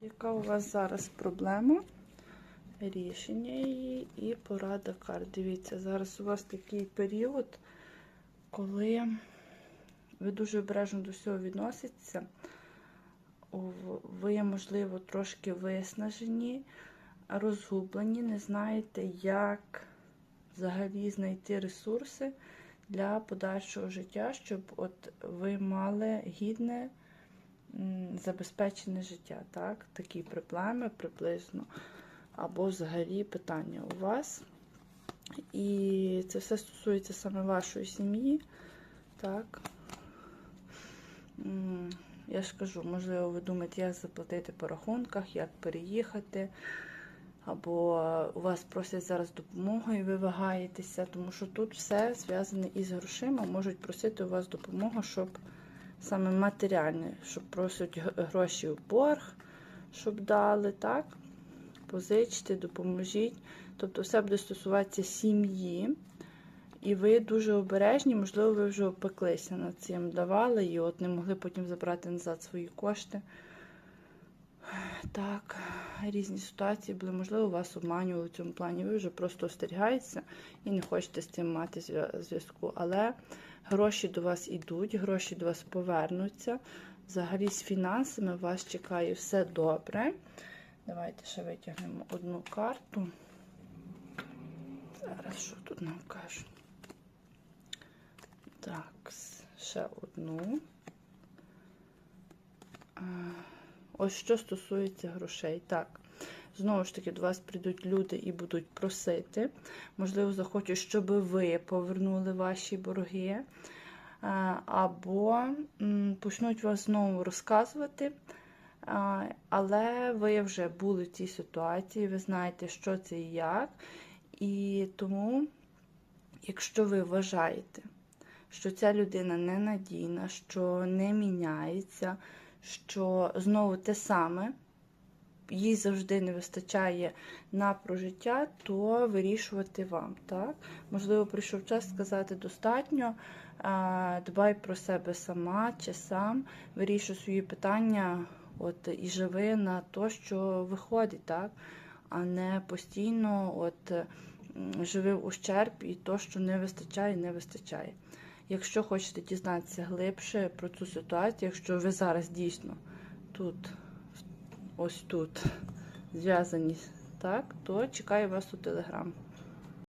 Яка у вас зараз проблема? Рішення її і порада карт. Дивіться, зараз у вас такий період, коли ви дуже обережно до всього відноситеся. Ви, можливо, трошки виснажені, розгублені, не знаєте, як взагалі знайти ресурси для подальшого життя, щоб от ви мали гідне забезпечене життя. Так? Такі проблеми приблизно. Або взагалі питання у вас. І це все стосується саме вашої сім'ї. Так. Я ж кажу, можливо, ви думаєте, як заплатити по рахунках, як переїхати. Або у вас просять зараз допомогу і ви вагаєтеся, тому що тут все зв'язане із грошима, можуть просити у вас допомогу, щоб саме матеріальне, щоб просять гроші в борг, щоб дали, так? Позичте, допоможіть. Тобто все буде стосуватися сім'ї. І ви дуже обережні, можливо, ви вже опеклися над цим, давали і от не могли потім забрати назад свої кошти. Так, різні ситуації були, можливо, вас обманювали в цьому плані. Ви вже просто остерігаєтеся і не хочете з цим мати зв'язку. Але гроші до вас йдуть, гроші до вас повернуться. Взагалі з фінансами вас чекає все добре. Давайте ще витягнемо одну карту. Зараз що тут нам кажуть? Так, ще одну. А, Ось що стосується грошей. Так, знову ж таки, до вас прийдуть люди і будуть просити. Можливо, захочуть, щоб ви повернули ваші борги. Або почнуть вас знову розказувати. Але ви вже були в цій ситуації, ви знаєте, що це і як. І тому, якщо ви вважаєте, що ця людина ненадійна, що не міняється, що знову те саме, їй завжди не вистачає на прожиття, то вирішувати вам. Так? Можливо, прийшов час сказати достатньо, дбай про себе сама чи сам, вирішуй свої питання от, і живи на то, що виходить, так? а не постійно от, живи в ущерб і то, що не вистачає, не вистачає. Якщо хочете дізнатися глибше про цю ситуацію, якщо ви зараз дійсно тут, ось тут зв'язані, так, то чекаю вас у телеграм.